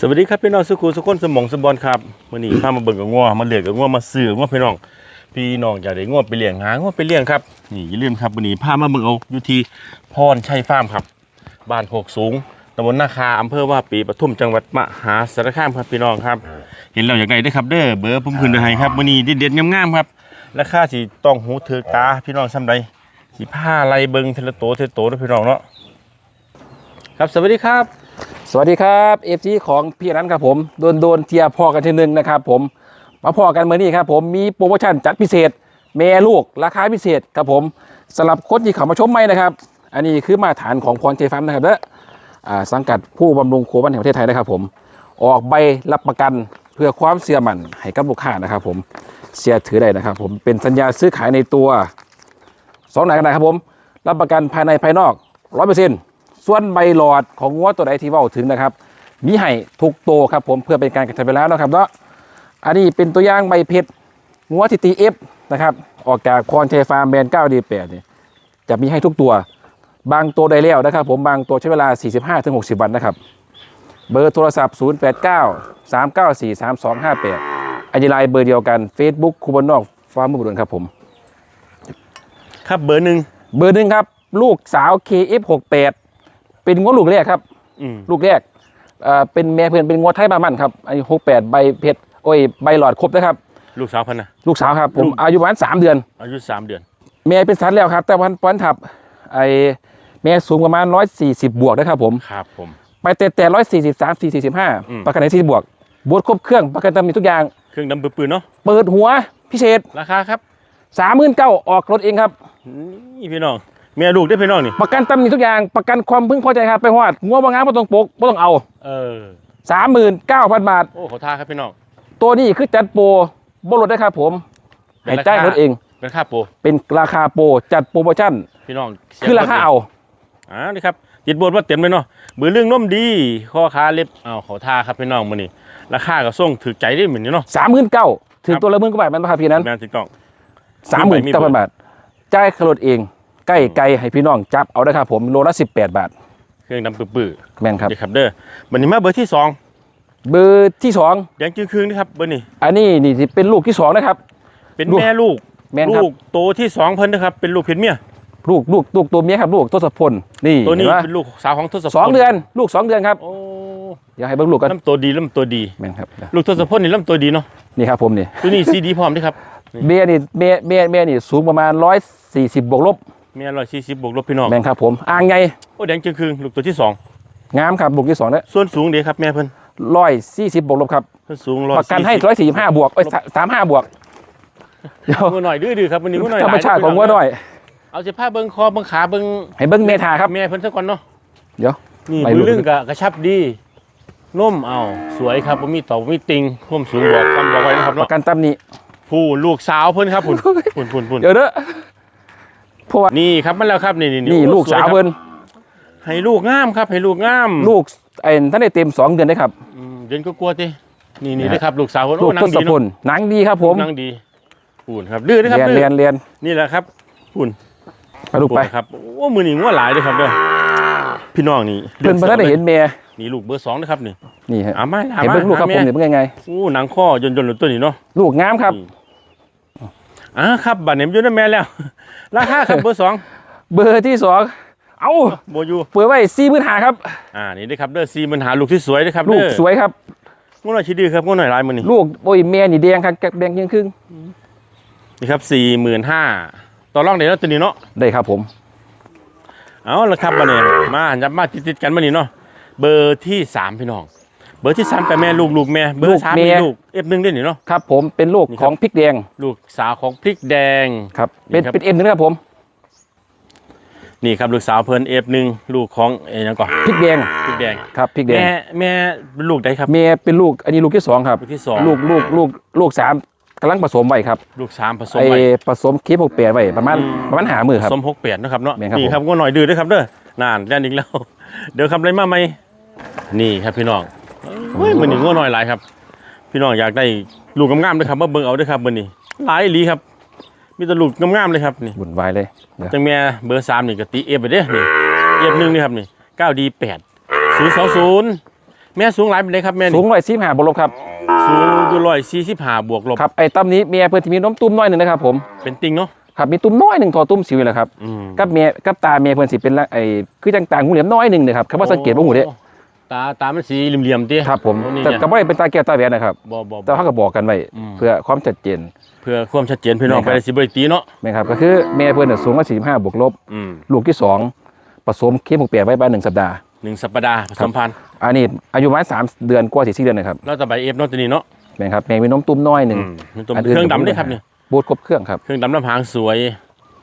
สวัสดีครับพี่น้องสุขุสุขนสมองสมบอลครับวันนี้พามาเบิ่งกับงัวมาเลือกกับงัวมาซื้องัวพี่น้อง พี่น้องอยากได้งัวไปเลี้ยงหางัวไปเลี้ยงครับนี่อย่าลืมครับวันนี้พามาเบิ่งเอาอยู่ที่พรชัยฟาร์มครับ บ้านโคกสูงตำบลนาคาอำเภอว่าปีปทุมจังหวัดมหาสารคามครับพี่น้องครับ เห็นแล้วอยากได้ด้ครับเด้อเบอร์ผมขึ้นให้ครับวันนี้เด็ดๆงามๆครับราคาสิต้องหูเถือตาพี่น้องซ้ำใดสิผ้าไล่เบิ่งเทลโตเทลโตเด้อพี่น้องเนาะครับสวัสดีครับ สวัสดีครับเอฟซีของพี่นั้นครับผมโดนโดนเทียร์พอกันทีหนึ่งนะครับผมมาพอกันเมื่อนี้ครับผมมีโปรโมชั่นจัดพิเศษ แม่ลูกราคาพิเศษครับผมสำหรับคนที่เข้ามาชมใหม่นะครับ อันนี้คือมาตรฐานของพรเจฟัมนะครับและสังกัดผู้บำรุงโคบ้านแห่งประเทศไทยนะครับผมออกใบรับประกันเพื่อความเสื่อมั่นให้กับลูกค้านะครับ ผมเสียถือได้นะครับ ผมเป็นสัญญาซื้อขายในตัวสองหนกันนะครับผม รับประกันภายในภายนอกร้อยเปอร์เซ็นต์ ส่วนใบหลอดของงัวตัวใดที่เว่าถึงนะครับ มีให้ทุกโตวครับผมเพื่อเป็นการกระทำไปแล้วนะครับเนาะอันนี้เป็นตัวอย่างใบเพชรงัวทีตีเอฟนะครับ ออกจากคอนเทฟาร์มแบรนด์9ดี8เนี่ยจะมีให้ทุกตัว บางตัวได้แล้วนะครับ ผมบางตัวใช้เวลา 45-60 วันนะครับ เบอร์โทรศัพท์ 089 394 3258อันนี้ไลน์เบอร์เดียวกัน Facebook คูบานนอกฟาร์มบุรุษครับผม ครับเบอร์หนึ่งเบอร์หนึ่งครับ ลูกสาว KF68 เป็นงัวลูกแรกครับ อืม ลูกแรกเอ่อเป็นแม่เพื่อนเป็นงัวไทยบามันครับอายุหกแปดใบเพชรโอ้ยใบหลอดครบนะครับ ลูกสาวพันนะลูกสาวครับ ผมลูกอายุประมาณสามเดือน อายุสามเดือน แม่เป็นสัตว์แล้วครับ แต่วันปอนทับไอแม่สูงประมาณร้อยสี่สิบบวกนะครับผม ครับผม ไปแต่แต่ร้อยสี่สิบสามสี่สี่สิบห้าอืม ประกันในสี่บวกบวชครบเครื่องประกันตำหนิทุกอย่าง เครื่องดำปืนๆเนาะ เปิดหัวพิเศษราคาครับสามหมื่นเก้าออกรถเองครับ นี่พี่น้อง เมียลูกได้อพี่น้องนี่ ประกันตำหนิทุกอย่างประกันความพึงพอใจครับไปหอดงัวบางงานไม่ต้องปกไม่ต้องเอา เออสามหมื่นเก้าพันบาท โอ้ขอท่าครับพี่น้องตัวนี้คือจัดโปรบนรถได้ครับผมเป็ให้นราคาจ่ายรถเอง เป็นค่าโปรเป็นราคาโปรจัดโปรโมชั่น พี่น้องสียคือราคาเอา อ่านี่ครับติดบทว่าเต็มเลยเนาะเบือเรื่องน้มดีข้อค้าเล็บเอาขอท่าครับพี่น้องมื้อนี้ราคาก็ส่งถือใจได้เหมือนนี้เนาะสามหมื่นเก้าถึงครับตัวละหมื่นกว่าบาทมันราคาพี่นั้น แม่นติดกล้อง สามหมื่นมีเก้าเบอพัร์นบาทจ่ายขรถเอง ใกล้ไกลให้พี่น้องจับเอาได้ครับผมโลละสิบแปดบาท เครื่องดำปื้อแม่นครับๆเดี๋ยวครับเด้อวันนี้มาเบอร์ที่สองเบอร์ที่สองแดงจืดครึ่งนี่ครับเบอร์นี้อันนี้นี่สิเป็นลูกที่สองนะครับ เป็นลูก แม่ลูกแม่นครับลูกโตที่สองเพิ่นนะครับเป็นลูกเพชรเมียลูกลูกลูกตัวเมียครับ ลูกทศพลนี่ตัวนี้เห็นปะเป็นลูกสาวของทศพลสองเดือน ลูกสองเดือนครับโอ้เดี๋ยวให้เบิ่งลูกกันลำตัวดีลำตัวดี แม่นครับลูกทศพลนี่ลำตัวดีเนาะนี่ครับผมนี่ ตัวนี้ซีดีพร้อมด้วยครับเมียนี่เมียเมียเมียนี่สูงประมาณร้อยสี่สิบบวกลบ เมียร้อยสี่สิบบวกลบพี่น้องแม่นครับผมอ่างไงโอ้แดงจืดครึ่งลูกตัวที่สองงามครับลูกที่สองเนี่ยส่วนสูงเดียวครับแม่เพิ่นร้อยสี่สิบบวกลบครับเพิ่นสูงร้อยประกันให้ร้อยสี่ห้าบวกเอ้ยสามห้าบวกเดี๋ยวงัวหน่อยดื้อๆครับวันนี้งัวหน่อยธรรมชาติของงัวน้อย เอาเสื้อผ้าเบิ่งคอเบิ่งขาเบิ่งให้เบิ้งเมทาครับแม่เพิ่นซะก่อนเนาะเดี๋ยวนี่ไปมืลูอกลึงกะกระชับดีนุ่มเอาสวยครับบ่มีต่อบ่มีติงความสูงบอกคำบอกไว้นะครับปเนาะระกันตำหนิผู้ลูกสาวเพิ่นครับพุ่นพุ่นพุ่นพุ่นเดี๋ยวเด้อ เพราะว่านี่ครับมันแล้วครับนี่นี่นี่โอ้ลูกสาวยครับเบิ้นให้ลูกงามครับ ให้ลูกงาม ลูกไอ้ท่านได้เต็มสองเดือนได้ครับอืมเดินก็กลัวตินี่นี่นะนะครับลูกสาวเพิ่นลูโอ้กนัทงศดีพเนาะลหนังดีครับผมนังดีพุ่นครับดื้อนะครับเรียนดื้อเรียนเรียนนี่แหละครับพุ่นไปลูกไปพุ่นครับโอ้มือนี่งัวหลายเด้อครับเด้อพี่น้องนี่เพิ่นบ่ทันได้เห็นเมียนี่ลูกเบอร์สองนะครับนี่นี่ฮะอามาอาเห็นมาเบิ้งลูกครับผมหานี่แม่เป็นไงไงโอ้หนังข้อยนยนๆตัวนี้เนาะลูกงามครับ อ่าครับบัตรเนี่ยมันอยู่ในแม่แล้ว ราคาครับเบอร์สองเบอร์ที่สองเอ้าโบอยูเปิดไว้สี่หมื่นหาครับ อ่านี่ด้วยครับเด้อซีมันหาลูกที่สวยด้วยครับลูกเด้อสวยครับงูหน่อยชิดื้อครับงูหน่อยลายมือนี่ลูกโอ้ยแม่นี่แดงครับแดงยังครึ่งนี่ครับสี่หมื่นห้าต่อรองเดี๋ยวตัวนี้เนาะได้ครับผม เอาละครับบัตรเนี่ยมาจับมาติดๆกันมานี่เนาะเบอร์ที่สามพี่น้อง เบอร์ที่สามกับแม่ลูกลูกแม่เบอร์สามมีลูกเอฟหนึ่งด้วยนี่เนาะครับผมเป็นลูกนี่ครับของพริกแดงลูกสาวของพริกแดงครับเป็นนี่ครับเป็นเอ็มนะครับผม นี่ครับลูกสาวเพิ่นเอฟหนึ่งลูกของเอ็นยังก่อนพริกแดงพริกแดงครับพริกแดงแม่แม่เป็นลูกใดครับเมียเป็นลูกอันนี้ลูกที่สองครับลูกที่สองลูกลูกลูกลูกสามกำลังผสมไว้ครับ ลูกสามผสมไอไว้ผสมเคปหกแปดไว้ประมาณอืมประมาณหามือครับสมหกแปดนะครับเนาะแม่นครับนี่ครับก็หน่อยดื้อด้วยครับเด้อนานแล่นอีกแล้ว เดี๋ยวคำอะไรมาไหมนี่ครับพี่น้อง เฮ้ยมันนี่ง้อหน่อยหลายครับ พี่น้องอยากได้ลูกงามๆด้วยครับมาเบิ่งเอาด้วยครับมันนี่หลายอีหลีครับ มีแต่ลูกงามๆเลยครับนี่บุญวายเลยเดี๋ยวจังแม่เบอร์สามนี่ก็ตีเอฟไปเด้อนี่เอฟหนึ่งนี่ครับนี่เก้าดีแปดศูนย์สองศูนย์แม่สูงหลายเป็นไดครับแม่นี่สูงร้อยสิบห้าบวกลบครับสูงอยู่ร้อยสี่สิบห้าบวกลบครับไอ้ตั้มนี้เมียเพื่อนที่มีน้มตุ้มน้อยหนึ่งนะครับผมเป็นติงเนาะครับมีตุ้มน้อยหนึ่งทอตุ้มสิวแหละครับอืมกับเมียกับตาเมียเพื่อนสิเป็นละไอ้คือจังตางูเหลี่ยมน้อยหนึ่งนะครับคำว่าสังเกตว่าหูเด้โอ้ ตาตามันสีเหลี่ยมๆติครับผมโอ้นี่แต่เนี่ย ก็ไม่ได้เป็นตาแก้วตาแหวนนะครับบ่บ่แต่เขาก็บอกกันไว้อืม เพื่อความชัดเจน เพื่อความชัดเจนพี่น้องแม่ไปครับได้สิบ่ได้ตีเนาะนะครับก็คือเมียเพื่อนน่ะสูงร้อยสี่ห้าบวกลบ อืมลูกที่สองผสมเข้มหกแปดไว้บ้านหนึ่งสัปดาห์ หนึ่งสัปดาห์ผสมพันธุ์อันนี้อายุประมาณสามเดือนกว่าสี่สี่เดือนนะครับแล้วแต่ใบเอฟเนาะตัวนี้เนาะแม่นครับแม่มีน้มตุ้มน้อยหนึ่งอืมมันตัวเครื่องดำเลยครับนี่บูทครบเครื่องครับเครื่องดำลำพางสวย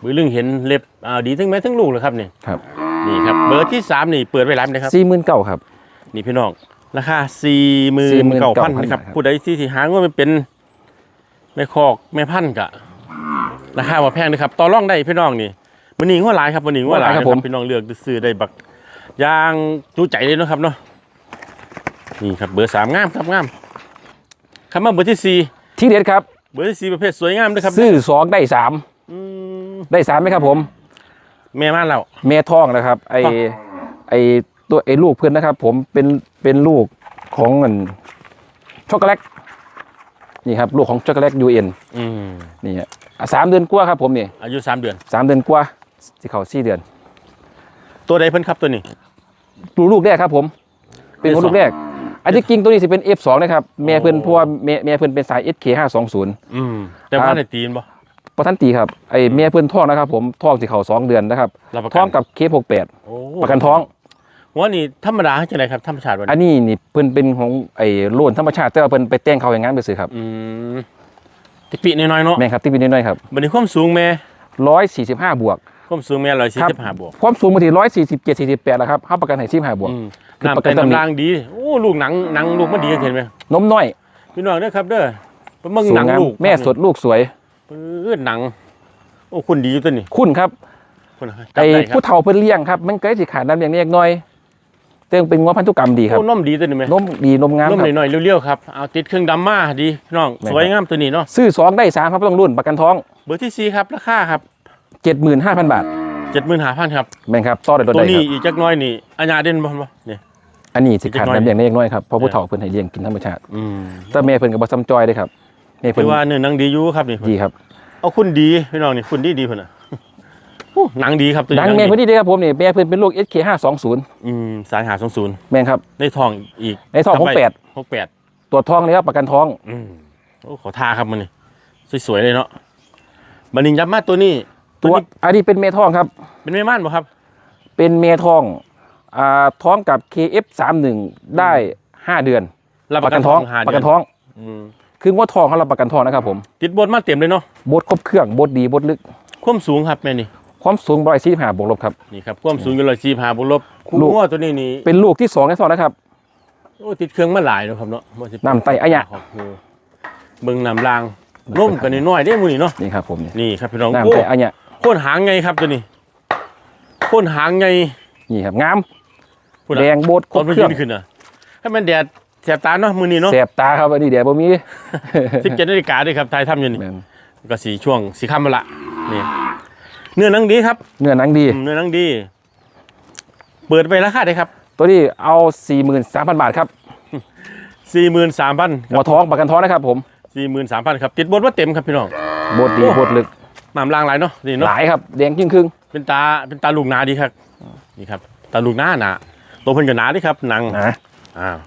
มือลึงเห็นเล็บอ่าดีทั้งแม่ทั้งลูกเลยครับนี่ ครับนี่ครับ เบอร์ที่สามนี่เปิดไว้ร้านเลยครับ สี่หมื่นเก้าครับ นี่พี่น้อง ราคาสี่หมื่นเก้าพัน49,000นะครับครับ ผู้ใดที่ที่หาเงินไม่เป็นแม่คอกแม่พันธุ์กะราคาว่าแพงนะครับต่อรองได้พี่น้องนี่มันนี่ว่าหลายครับมันนี่ว่าหลายนะครับพี่น้องเลือกซื้อได้บักอยางจูใจเลยเนาะครับเนาะนี่ครับเบอร์สามงามครับงามคำว่าเบอร์ที่สี่ที่เด็ดครับ เบอร์ที่สี่ประเภทสวยงามด้วยครับซื้อสองได้สามอืมได้สามไหมครับผม แม่มาแล้วเมทองนะครับ ไอครับไอ ตัวไอลูกเพื่อนนะครับ ผมเป็นเป็นลูกของมันช็อกโกแลตนี่ครับลูกของช็อกโกแลตยูเอ็นอืมนี่ฮะอะสามเดือนกว่าครับผมนี่อายุสามเดือน สามเดือนกว่าสิเขาสี่เดือน ตัวใดเพิ่นครับตัวนี้ลูกลูกแรกครับผม เป็นคนลูกแรกอันที่จริงตัวนี้สิเป็น F2 นะครับแม่เพื่อนเพราะว่าแม่แม่เพื่อนเป็นสาย SK520 อืมแต่คว่ารับในตีนบ่ ประทันตีครับไอแม่เพื่อนท้องนะครับ ผมท้องสิเขาสองเดือนนะครับรับประกัน ท้องกับเคป68 โอ้ประกันท้อง หัวนี่ธรรมดาจังไดครับธรรมชาติวันอันนี้นี่เพิ่นเป็นของไอ้โลนธรรมชาติแต่ว่าเพิ่นไปแต่งเขาอย่างนั้นไปซื้อครับอืมติปีน้อยๆเนาะแม่นครับที่เป็นน้อยๆครับบัดนี้ความสูงแม่145บวกความสูงแม่ร้อยสี่ครับสิบห้าบวกความสูงบางที147 48แล้วครับเฮาประกันให้15บวกอืมคือปน้ำกติแต่น้ำรางดีโอ้ลูกหนังหนังลูกมันดีเห็นไหมนมน้อยพี่น้องเด้อครับเด้อเบิ่งสูหนังงงามลูกแม่สดลูกสวยปื้ดหนังโอ้คุณดีอยู่ตัวนี้คุณครับคุณจับไอ้ได้ครับผู้เฒ่าเพิ่นเลี้ยงครับมันก็สิขาดน้ำเลี้ยงเล็กน้อย แต่เป็นงัวพันธุกรรมดีครับโอ้นมดีตัวนี้ไหมนมดีนมงามนมครับหน่อยๆเรียวๆครับเอาติดเครื่องดำมาดีพี่น้องแม่นสวยงามตัวนี้เนาะซื้อสองได้สามครับต้องรุ่นประกันท้อง เบอร์ที่สี่ครับราคาครับ75,000บาทเจ็ดหมื่นห้าพันครับแม่นครับต่อได้รถตัวได้คนี้รับอีกจักหน้อยนี่อัญญาเด่นบ่บ่เนี่ยอันนี้สิขาดอีกจักหน่อยน้ำเลี้ยงเล็กน้อยครับเพราะผู้เฒ่าเพิ่นให้เลี้ยงกินธรรมชาติอืมแต่แม่เพิ่นก็บ่ซ้ำจอยเด้ครับแม่เพิ่คืนอว่าเนื้อหนังดีอยู่ครับนี่ดีครับเอาคุณดีพี่น้องนี่คุณดีดีเพิ่นน่ะโอ้ หนังดีครับตัวนี้ดังแม่เพิ่นนี่เด้ครับผมนี่แม่เพิ่นเป็นลูก SK520 อืมสายหาสองศูนย์แม่นครับในทองอีกในท้องจำของไว้แปดหกแปดตัวจท้องเลยครับประกันท้องอืมโอ้ขอทาครับมันนี่สวยๆเลยเนาะบันนิงยับมาตัวนี้ ตัวนี้อันนี้เป็นเมท้องครับ เป็นแม่ม่านบ่ครับ เป็นเมท้องอ่าท้องกับ KF31 ได้5เดือนรับประกันท้องหาประเดืกันท้องอืมคืองวดทองเขารับประกันท้องนะครับผม ติดบทมาเต็มเลยเนาะบดครบเครื่องบดดีบดลึก ความสูงครับแม่นี่ ความสูงบร้อยสี่ห้าบวกลบครับ นี่ครับความสูงอยู่ร้อยสี่พาบุลบคู่ลูก ง้อตัวนี้นี่เป็นลูกที่สองในสองนะครับ โอ้ติดเครื่องมาหลายเนาะครับเนาะบ่สิน้ำไตอะยะครับโอ้เบิ่งน้ำรางนุ่มกันน้อยๆได้มื้อนี้เนาะนี่ครับผมนี่นี่ครับพี่น้องน้ำโอ้ไตอันเนี้ยโคนหางไงครับตัวนี้โคนหางไงนี่ครับงามพูดแดอะงบดคตรอบนมันเครื่ยืองนขึ้นอะให้มันแดดแสบตาเนาะมื้อนี้เนาะแสบตาครับอันนี้เดี๋ยวบ่มี17นาฬิกาด้วยครับถ่ายทำอยู่นี่ แม่นก็สีช่วงสีค่ำมาละนี่ เนื้อหนังดีครับเนื้อหนังดีอืมเนื้อหนังดี เปิดไปราคาได้ครับ ตัวนี้เอา43,000บาทครับสี่หมื่นสามพันหัวท้องประกันท้องนะครับผมสี่หมื่นสามพันครับ ติดบทว่าเต็มครับพี่น้องบดดีโอ้บดลึกน้ำลางหลายเนาะนี่หเนาะลายครับแดงยิ่งครึ่งเป็นตาเป็นตาลูกหนาดีครับนี่ครับตาลูกหน้าหนาตัวเพิ่นก็หนาดีครับหนังนะอ้าว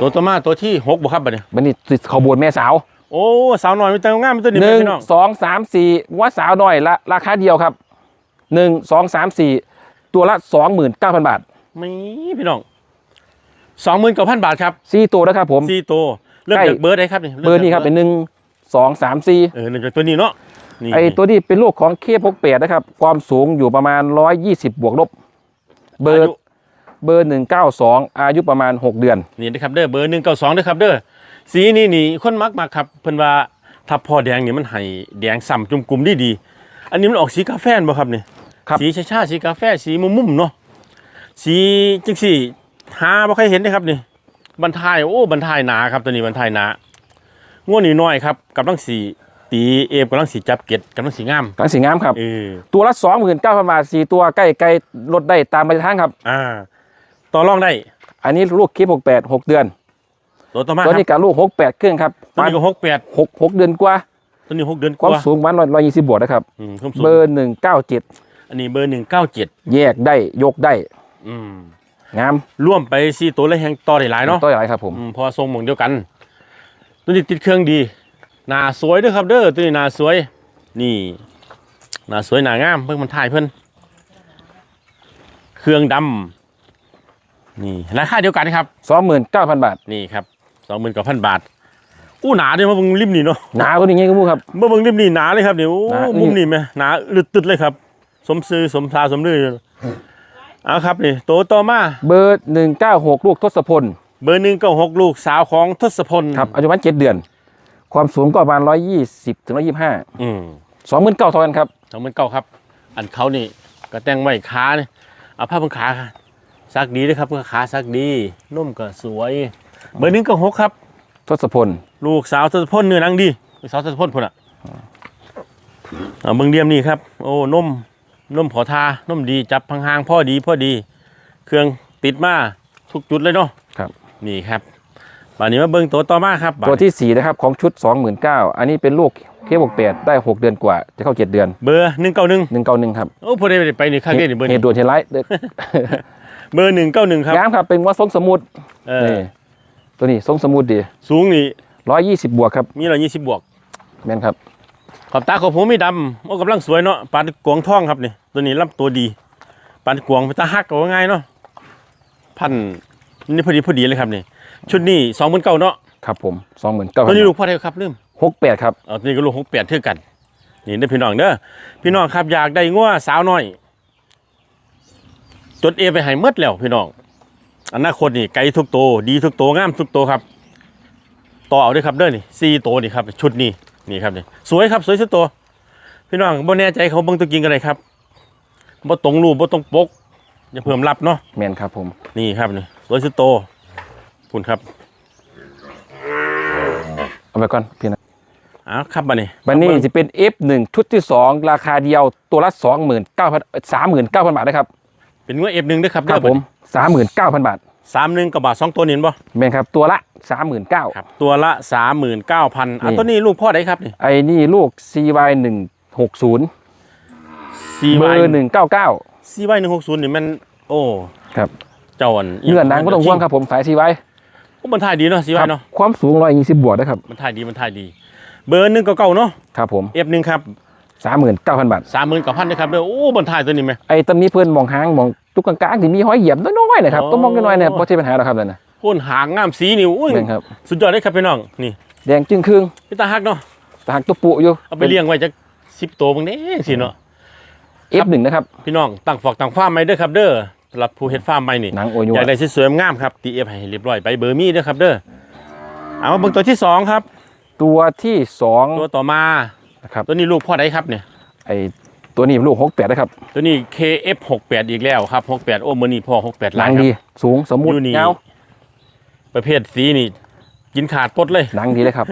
ตัวต่อมาตัวที่หกบ่ครับบัดนี้บันนี้ติดขบวนแม่สาว โอ้สาวน้อยมีแต่งามมีตัวนี้หนึ่งพี่น้องสองสามสี่ว่าสาวน้อยละราคาเดียวครับหนึ่งสองสามสี่ตัวละสองหมื่นเก้าพันบาทมีพี่น้องสองหมื่นเก้าพันบาทครับสี่ตัวนะครับผมสี่ตัวเริ่มใกล้จากเบอร์ได้ครับนี่เบอร์นี้ครับเป็นหนึ่งสองสามสี่เออเริ่มจากตัวนี้เนาะนี่ไอตัวนี้เป็นลูกของเคพกเปดนะครับ ความสูงอยู่ประมาณร้อยยี่สิบบวกลบ เบอร์ายุเบอร์หนึ่งเก้าสองอายุประมาณหกเดือนนี่นะครับเด้อเบอร์หนึ่งเก้าสองนะครับเด้อ สีนี่นี่คนมักมากครับเพิ่นว่าถ้าพอแดงนี่มันให้แดงส่ำจุ่มกลุ่มดีดีๆอันนี้มันออกสีกาแฟบ่ครับนี่ครับสีชาๆสีกาแฟสีมุมๆเนาะสีจังสี่หาบ่เคยเห็นนะครับนี่บรรทายโอ้บรรทายหนาครับตัวนี้บรรทายหนาง่วนนี่น้อยครับกำลังสีตีเอฟกำลังสีจับเก็ดกำลังสีงามกลางสีงามครับเออตัวละสองหมื่นเก้าพันบาทสี่ตัวใกล้ใกล้ลดได้ตามไปทางครับ อ่า ต่อรองได้ อันนี้ลูกเคหกแปดหกเดือน ตัวต่อมาคตัวรับนี้กับลูกหกแปดเครื่องครับตัวนี้ก็หกแปดหกหกเดือนกว่า ตัวนี้หกเดือนกความว่าสูงวันร้อยยี่สิบบวกนะครับ อืมความสูงเบอร์หนึ่งเก้าเจ็ดอันนี้เบอร์หนึ่งเก้าเจ็ดแยกได้ยกได้อืมงามร่วมไปสี่ตัวเลยแหงต่อได้หลายเนาะ ตัวใหญ่ครับผม อืมเพอทรงเหมือนเดียวกัน ตัวนี้ติดเครื่องดีหน้าสวยเด้วยครับเด้อตัวนี้หน้าสวย นี่หน้าสวยหน้างามเพิ่งมันถ่ายเพิ่นเครื่องดำนี่ราคาเดียวกันครับ สองหมื่นเก้าพันบาท นี่ครับ สองหมื่นกว่าพันบาทอู้หนาเด้มาเบิ่งริมนี่เนาะหนาก็นี่ไงก็มูครับเมื่อเบิ่งริมนี่หนาเลยครับเนี่ยโอ้หนานี่มุมนี่ไหมหนาลึดตึดเลยครับ สมซื้อสมซาสมลือเอาครับนี่โตวต่อมาเบอร์หนึ่งเก้าหกลูกทศพล เบอร์หนึ่งก็หกลูกสาวของทศพลครับอายุวันเจ็ดเดือน ความสูงก็ประมาณร้อยยี่สิบถึงร้อยยี่ห้าอืมสองหมื่นเก้าเท่ากันครับสองหมื่นเก้าครับ อันเขานี่ก็แต่งไว้ขาเนี่ยเอาผ้าพันขาค่ะซักดีด้วยครับเพื่อขาซักดีนุ่มก็สวย เบอร์หนึ่งก็หกครับ ทศพลลูกสาวทศพลเนื้อหนังดีลูกสาวทศพลพุ่นอะเอาเบิ่งเดียมนี่ครับ โอ้นมนมขอทานมดีจับห่างๆพ่อดีพ่อดี เครื่องติดมาทุกจุดเลยเนาะครับ นี่ครับบานนี้มาเบิ่งตัวต่อมาครับบัดตัวที่สี่นะครับ ของชุดสองหมื่นเก้าอันนี้เป็นลูกเคหกแปดได้หกเดือนกว่าจะเข้าเจ็ดเดือน เบอร์หนึ่งเก้าหนึ่งหนึ่งเก้าหนึ่งครับ โอ้พอได้ไปนี่ข้างเดียวนี่เบอร์เหนี่ตุด่วนเหตุร้ายเด้อเบอร์หนึ่งเก้าหนึ่งครับงามครับเป็นว่าทรงสมุดเออนี่ ตัวนี้ทรงสมุดดีสูงนี่ร้อยยี่สิบบวกครับมีร้อยยี่สิบบวกแม่นครับขอบตาของผมไม่ดำโอ้กำลังสวยเนาะปานกวางท่องครับนี่ตัวนี้ลำตัวดีปานกวางเป็นตาฮักก็ว่าง่ายเนาะพันนี่พอดีพอดีเลยครับนี่ชุดนี้สองหมื่นเก้าเนาะครับผมสองหมื่นเก้าตัวนี้ลูกพ่อได้ครับลืมหกแปดครับเอาตัวนี้ก็ลูกหกแปดเท่ากันนี่เด้อพี่น้องเด้อพี่น้องครับอยากได้งัวสาวน้อยจดเอไปให้หมดแล้วพี่น้อง อนาคตนี่ไกลทุกโตวดีทุกโตวงามทุกโตวครับ ต่อเอาด้วยครับเด้อนี่สี่โตวนี่ครับ ชุดนี้นี่ครับนี่สวยครับสวยสุดโตวพี่น้องบ่แน่ใจเขาเบิ่งตัวจริงกันเลยครับบ่ตรงรูปบ่ตรงปกอย่าเพิ่มรับเนาะแม่นครับผมนี่ครับนี่สวยสุดโตวคุณครับเอาไปก่อนพี่นะเอ้าวครับบัดนี้บันนี้จะเป็น F1 ชุดที่ 2 ราคาเดียวตัวละ 29,000 39,000 บาทนะครับ เป็นงัวเอฟหนึ่งด้วยครับครับผม 39,000บาทสามหนึ่งกับาทสองตัวนี่เห็นบ่แม่นครับตัวละ39,000ครับ ตัวละสามหมื่นเก้าพันอะนี่ ตัวนี้ลูกพ่อไหนครับนี่ไอ้นี่ลูก CY 160ซีเบวาอยร์199ซีวายหนึ่งหกศูนย์นี่มันโอ้ครับเจ้าอันเนื้อหนังก็ต้องห่วงครับผมสาย CY โอ้มันถ่ายดีเนาะซีวายเนาะความสูง120บวกนะครับมันถ่ายดีมันถ่ายดี เบอร์หนึ่งเก่าๆเนาะ ครับผมเอฟหนึ่งครับ 39,000บาทสามหมื่นกับพันนะครับเด้อโอ้มันถ่ายตัวนี้ไหมไอ้ตำนี้เพื่อนมองหางมองตุกกลางๆที่มีห้อยเหยียบน้อยๆนะครับอ๋อต้องมองน้อยๆเนี่ยบ่ใช่ปัญหาหรอกครับนั่นน่ะโคนหางงามสีนี่อุ้ยแม่นครับสุดยอดเลยครับพี่น้องนี่ แดงจึงครึ่งพี่ตาฮักเนาะตากตัวปุอยู่เอาไปเลี้ยงไว้จะสิบตัวบางนี้สิเนาะเอฟหนึ่งนะครับพี่น้องตั้งฟอกตั้งฟาร์มไหมเด้อครับเด้อสำหรับผู้เฮ็ดฟาร์มใหม่นี่หนังโอยัอวยากได้สวยๆงามครับตีเอฟให้เรียบร้อยไปเบอร์มี่ด้วยครับเด้อเอามาเบิ่งตัวที่สองครับ ตัวที่สองตัวต่อมา นะครับ ตัวนี้ลูกพ่อใดครับเนี่ยไอ้ตัวนี้ลูกหกแปดนะครับ ตัวนี้ KF68 อีกแล้วครับ68โอ้มือนี่พ่อ68หนัล้านงคดีรับสูงสมมุติอยู่นี่เงาประเภทสีนี่ กินขาดปดเลย หนังดีเลยครับ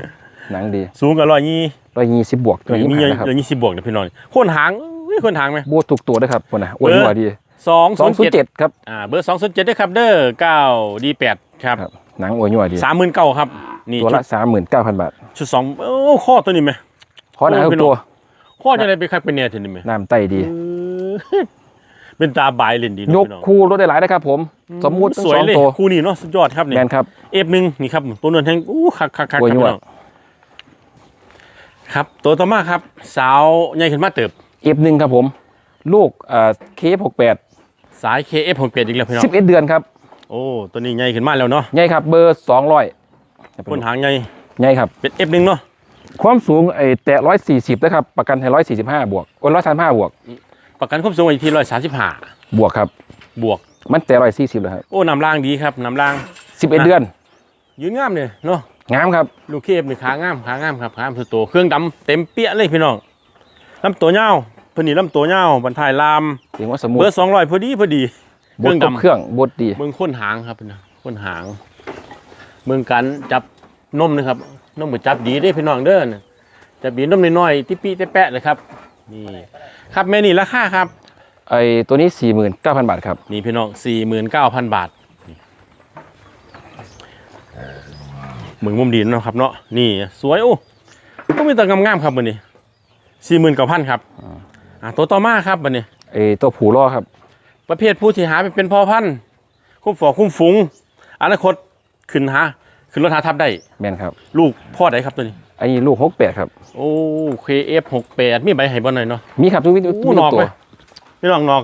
หนังดีสูงกับร้อยยี่ร้อยยี่สิบบวกร้อยยี่มีสิบนะครับร้อยยี่สิบบวกนะพี่น้องโคนหางอุ้ยโคนหางไหมโบถูกตัวด้วยครับคนน่ะอ้วนเออ หัวดีสองสองศูนย์เจ็ดครับอ่าเบอร์สองศูนย์เจ็ดด้วยครับเด้อเก้าดีแปดครับครับหนังอ้วนหัวดีสามหมื่นเก้าครับนี่ตัวชุละดสามหมื่นเก้าพันบาท ชุดสองโอ้ข้อตัวนี้ไหมข อหนังโอ้ทุพี่กน้องตัวข้อจะได้ไปคักเป็นเนี่ยทีนี้ไหมน้ำไตดีเออเป็นตาบายเล่นดีเนอะยกพี่น้องคู่รถได้หลายนะครับผม สมมุติทั้งสวยสองเลยตัวคู่นี้เนาะสุดยอดครับเนี่แมยนครับเอฟหนึ่งนี่ครับตัวเนินแทงอู้คักคักคักโอ้ยครับยั่พี่วน้องครับตัวต่อมาครับ สาวใหญ่ขึ้นมาเติบเอฟหนึ่งครับผม ลูกเอ่อเคฟหกแปดสาย KF 6 8อีกแล้วพี่น้องสิบเอ็ดเดือนครับ โอ้ ตัวนี้ใหญ่ขึ้นมาแล้วเนาะ ใหญ่ครับ เบอร์สองร้อยคนหางใหญ่ ใหญ่ครับ เป็น F1 เนาะ ความสูงไอ้แต่ร้อยสี่สิบนะครับประกันให้ร้อยสี่สิบห้าบวกโอ้ร้อยสามห้าบวก ประกันความสูงอยู่ที่135บวกครับ บวกมันแต่ร้อยสี่สิบเลยครับโอ้นำล่างดีครับนำล่างสิบเอ็ดเดือน ยืนงามเลยเนาะงามครับลูกเคฟนี่ขางามขางามครับขางามสุดโตวเครื่องดำเต็มเปี้ยเลยพี่น้องลำตัวยาวเพิ่นนี่ลำตัวยาวบรรทายลามเสียงว่าสมูทเบอร์200พอดีพอดีบดกับเครื่องบดดีเมืองค้นหางครับพี่น้องค้นหาง เมืองกันจับนมนะครับ นมก็จับดีได้พี่น้องเด้อนะจับดีนมน้อยๆที่ปีแต่แปะเลยครับนี่ครับแม่นี่ราคาครับไอ้ตัวนี้สี่หมื่นเก้าพันบาทครับ นี่พี่น้อง 49,000 บาทนี่เมืองมุมดีเนาะครับเนาะนี่สวยโอ้ก็มีแต่งามๆครับบันนี้สี่หมื่นเก้าพันครับอ่าตัวต่อมาครับบันนี้ไอตัวผูล่อครับ ประเภทผู้ที่หาไปเป็นพ่อพันธุ์คุ้มฝอคุ้มฝูงอนาคตขึ้นหา ขึ้นรถหาทับได้ แม่นครับลูกพ่อใดครับตัวนี้ อันนี้ลูกหกแปดครับ โอ้เคเอฟหกแปดมีใบให้บ่หน่อยเนาะ มีครับทุกวิโอ้ทุกนอกตัไหมวไม่ลองนอก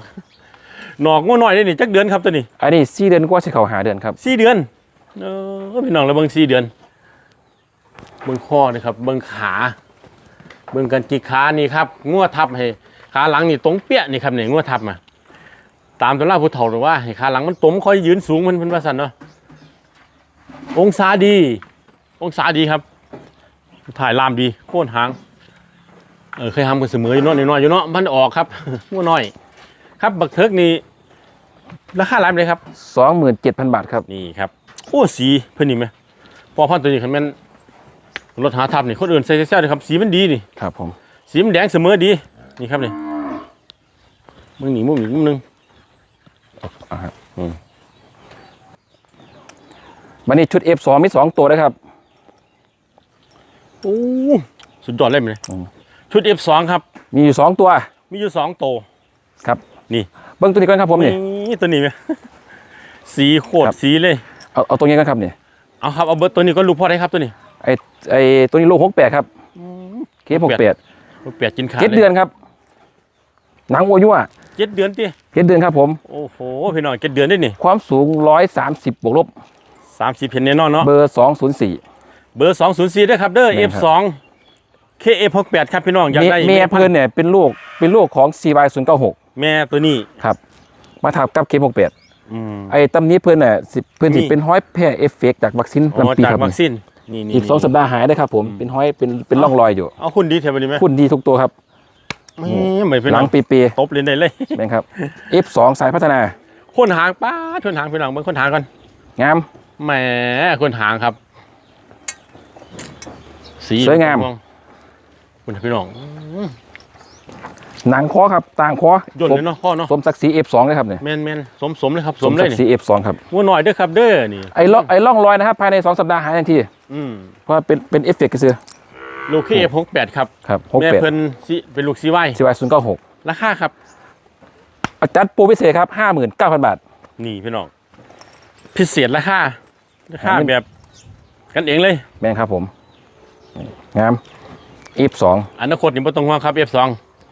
นอกง่หน่อยได้นี่จักเดือนครับตัวนี้อันนี้สี่เดือนกว่าสิเขาหาเดือนครับสี่เดือนเออพี่น้องแล้วเบิ่งสี่เดือน เบิ่งข้อนี่ครับ เบิ่งขา เบิ่งกันกี่ขานี่ครับงัวทับให้ขาหลังนี่ตรงเปี้ยนี่ครับนี่งัวทับมาตามตำราผู้เฒ่าหรือว่าให้ขาหลังมันตรงค่อยยืนสูงมันเป็นว่าสันเนาะ องศาดี องศาดีครับ ถ่ายลามดีโค่นหาง เออเคยทำกันเสมออยู่เนาะน้อยๆอยู่เนาะมันออกครับงัวน้อย ครับบักเทิกนี่ราคาหลายเลยครับสองหมื่นเจ็ดพันบาทครับนี่ครับโอ้สีเพื่อนนี่ไหมพอพันตัวนี้คันแม่นรถหาทับนี่คนอื่นใส่เซลเลยครับสีมันดีนี่ครับผมสีมันแดงเสมอดีนี่ครับนี่มึงหนีมุมหนีมุมหนึงอ่าครับอืม วันนี้ชุด F2 มีสองตัวนะครับโอ้สุดยอดเลยมั้ยอืมชุด F2 ครับ มีอยู่สองตัว มีอยู่สองโตวครับ นี่เบิ้งตัวนี้ก่อนครับผมนี่นี่ตัวนี้ไหมสีโคตรครับสีเลย เอาเอาตัวนี้ก่อนครับนี่เอาครับเอาเบิร์ตตัวนี้ก็ลูกพ่อได้ครับตัวนี้ไอไอตัวนี้ลูกหกแปดครับเคฟหกแปดลูกเปียกกินขาเจ็ดเดือนครับหนังวัวยั่วเจ็ดเดือนตีเจ็ดเดือนครับผมโอ้โหพี่น้องเจ็ดเดือนได้นี่ความสูงร้อยสามสิบบวกลบ สามสิบเพนแน่นอนเนาะเบอร์สองศูนย์สี่เบอร์204ด้วยครับเด้อแม่นครับ F2 KF68 ครับพี่น้องอยากได้เมย์เพิ่นเนี่ยเป็นลูกเป็นลูกของ CY 0 9 6แม่ตัวนี้ครับ มาทับกับเคฟหกแปดอืมไอ้ตำนี้เพิ่นเนี่ยสิเพิ่นสินี่เป็นห้อยแพร่เอฟเฟกต์จากวัคซีนอ๋อลำปีจากครับวัคซีนนี่นี่อีกสองสัปดาห์หายได้ครับผมเป็นห้อยเป็นเป็นร่องรอยอยู่เอาคุณดีเทปนี้ไหมคุณดีทุกตัวครับไม่ไม่พี่หน้ลัองงปีปีตบเล่นได้เลยๆนะครับ F2 สายพัฒนาคนหางป้าดคนหางพี่น้องเบิ่งคนหางก่อนงาม แหมคนหางครับ สีสวยงาม คุณพี่น้องหนังคอครับต่างคอย่นเลยเนาะพ่อเนาะสมศักดิ์ศรี F2 เลยครับเนี่ยแมนแมนสมสมเลยครับสสมมเลศัยกดิ์ศนี่รี F2 ครับงัวหน่อยเด้อครับเด้อนี่ไอ้ล่องไอ้ร่องรอยนะครับภายในสองสัปดาห์หายทันทีอืมเพราะว่าเป็นเป็นเอฟเฟกต์ซื้อลูก KF68 ครับครับหกแม่แปดเพิ่นสิเป็นลูกซีไว้ CY 0 9 6ราคาครับจัดโปรพิเศษครับห้าหมื่นเก้าพันบาท นี่พี่น้องพิเศษราคา ราคาอันนี้แบบกันเองเลย แม่นครับผมนี่งาม F2 อนาคตนี่บ่ต้องห่วงครับ F2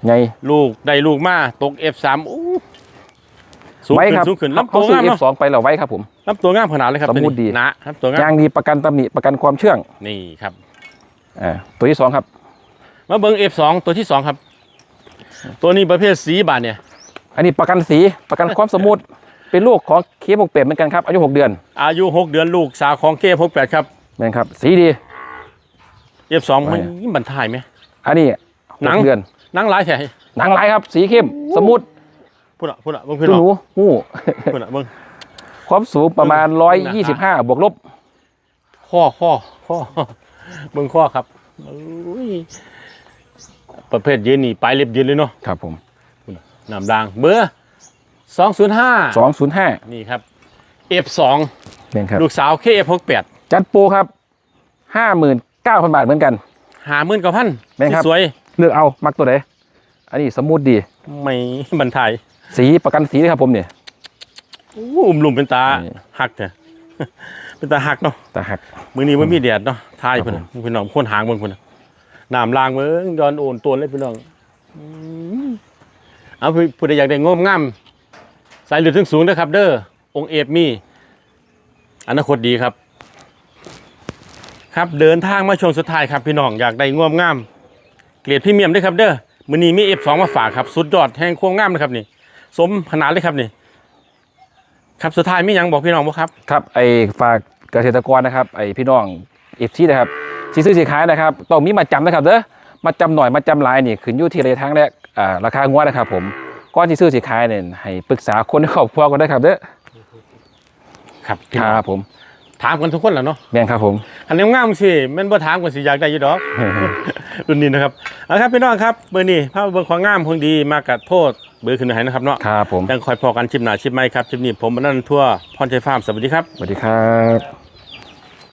ไงลูกได้ลูกมาตก F3 อู้สูงไว้ขึ้นครับสูงขึ้นเขาลำตัวซื้อ งามเนาะ F2 ไปแล้วไว้ครับผม ลำตัวงามขนาดเลยครับสมมุติตัวนี้ดี หนะลำตัวงามยางดีประกันตำหนิประกันความเชื่องนี่ครับ อ่าตัวที่สองครับ มาเบิ่ง F2 ตัวที่สองครับ ตัวนี้ประเภทสีบาทเนี่ย อันนี้ประกันสีประกันความสมูท เป็นลูกของเคฟหกเป็ดเหมือนกันครับอายุหกเดือนอายุ6เดือนลูกสาวของ K68 ครับแม่นครับสีดี F2 มันบรรทายไหมอันนี้หหนักงเดือนนั่งหลายแท้หนังลายครับ สีเข้มสมูทพูดอะพูดอะเบิ่งพี่ดูน้องหนูหู้พูดอะเบิ่งความสูงประมาณเบิ่งหน้า125บวกลบข้อข้อข้อเบิ่งข้อครับอุ้ยประเภทยืนนี่ปลายเล็บยืนเลยเนาะครับผมน้ำด่างเบอร์ 205 205นี่ครับ F2 แม่นครับลูกสาว KF68 จัดโปรครับ59,000บาทเหมือนกันหาหมื่นกว่าพันแม่นครับสวยเลือกเอามักตัวไหนอันนี้สมูทดีไม่บรรทายสีประกันสีเลยครับผมเนี่ยอู้อุ้มลุมเป็นตานี่หักเถอะเป็นตาหักเนาะแต่หักมือนี้มันมีแดดเนาะทายครับเพิ่นน่ะพี่น้องคนหางเบิ่งเพิ่นน่ะน้ำลางเบิ่งย้อนโอนตัวเลยพี่น้องอืมเอาผู้ผู้ใดอยากได้งมงาม สายเลือดถึงสูงนะครับ เด้อองค์เอฟมีอนาคตดีครับ ครับเดินทางมาช่วงสุดท้ายครับพี่น้องอยากได้ง่วมงาม เกรดพรีเมียมด้วยครับเด้อมือนี้มี F2 มาฝากครับสุดยอดแห่งความงามเลยครับนี่ สมขนาดเลยครับนี่ ครับสุดท้ายมีหยังบอกพี่น้องบ่ครับ ครับไอฝากเกษตรกรนะครับไอพี่น้องเอฟซีนะครับสีซื้อสีขายนะครับต้องมีมาจำนะครับเด้อมาจำหน่อยมาจำหลายนี่ขึ้นอยู่ที่ระยะทางและอ่าราคางวดนะครับผม ก่อนที่ซื้อสีขายเนี่ยให้ปรึกษาคนในครอบครัวกันได้ครับเด้อครับคน้องรับผม ถามกันทุกคนแหละเนาะแม่นครับผม อันนี้งามสิแม่นบ่ถามกันสิอยากได้อยู่ดอกรุ่นนี้นะครับเอาครับพี่น้องครับมื้อนี้ภาพเบิ่งของงามคงดีมากัดโทษเบอร์ขึ้นให้นะครับเนาะครับผมยังคอยพอกันชิมหน้าชิมไม้ครับชิมนี้ผมมานั่นทั่วพรชัยฟาร์มสวัสดีครับ สวัสดีครับ